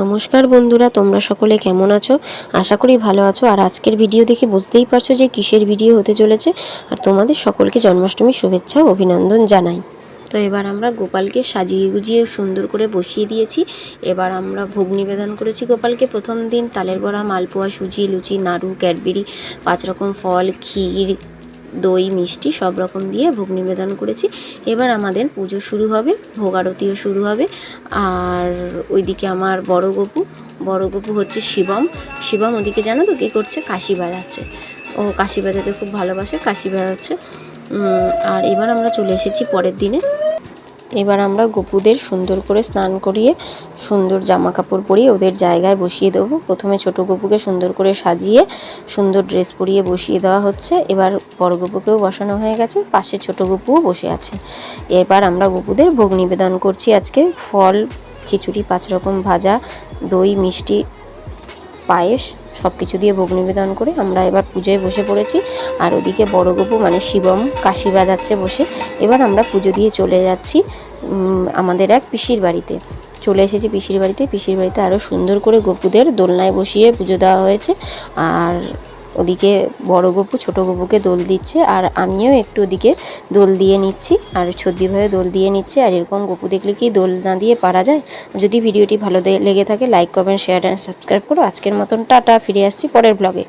নমস্কার বন্ধুরা, তোমরা সকলে কেমন আছো? আশা করি ভালো আছো। আর আজকের ভিডিও দেখে বুঝতেই পারছ যে কিসের ভিডিও হতে চলেছে। আর তোমাদের সকলকে জন্মাষ্টমীর শুভেচ্ছা অভিনন্দন জানাই। তো এবার আমরা গোপালকে সাজিয়ে গুজিয়ে সুন্দর করে বসিয়ে দিয়েছি। এবার আমরা ভোগ নিবেদন করেছি গোপালকে প্রথম দিন। তালের বড়া, মালপোয়া, সুজি, লুচি, নাড়ু, ক্যাডবেরি, পাঁচ রকম ফল, ক্ষীর দই, মিষ্টি সব রকম দিয়ে ভোগ নিবেদন করেছি। এবার আমাদের পুজো শুরু হবে, ভোগ আরতিও শুরু হবে। আর ওইদিকে আমার বড় গপু বড় গপু হচ্ছে শিবম। শিবম ওদিকে জানো তো কী করছে? কাশি বাজাচ্ছে। ও কাশি বাজাতে খুব ভালোবাসে, কাশি বাজাচ্ছে। আর এবার আমরা চলে এসেছি পরের দিনে। এবার আমরা গপুদের সুন্দর করে স্নান করিয়ে সুন্দর জামা কাপড় পরিয়ে ওদের জায়গায় বসিয়ে দেবো। প্রথমে ছোট গপুকে সুন্দর করে সাজিয়ে সুন্দর ড্রেস পরিয়ে বসিয়ে দেওয়া হচ্ছে। এবার বড় গপুকেও বসানো হয়ে গেছে, পাশে ছোট গপুও বসে আছে। এবার আমরা গপুদের ভোগ নিবেদন করছি আজকে। ফল, খিচুড়ি পাঁচ রকম ভাজা, দই, মিষ্টি পায়েস সব কিছু দিয়ে ভোগ নিবেদন করে আমরা এবার পুজোয় বসে পড়েছি। আর ওদিকে বড় গপু মানে শিবম কাশি বাজাচ্ছে বসে। এবার আমরা পুজো দিয়ে চলে যাচ্ছি আমাদের এক পিসির বাড়িতে। চলে এসেছি পিসির বাড়িতে। পিসির বাড়িতে আরও সুন্দর করে গপুদের দোলনায় বসিয়ে পুজো দেওয়া হয়েছে। আর ওদিকে বড় গপু, ছোট গপুকে দোল দিচ্ছে আর আমিও একটু ওদিকে দোল দিয়ে নিচ্ছি আর ভাইও দোল দিয়ে নিচ্ছে আর এরকম গপু দেখলে কি দোল না দিয়ে পারা যায়? যদি ভিডিওটি ভালো লেগে থাকে like comment share and subscribe করো। আজকের মতন টাটা, ফিরে আসছি পরের ব্লগে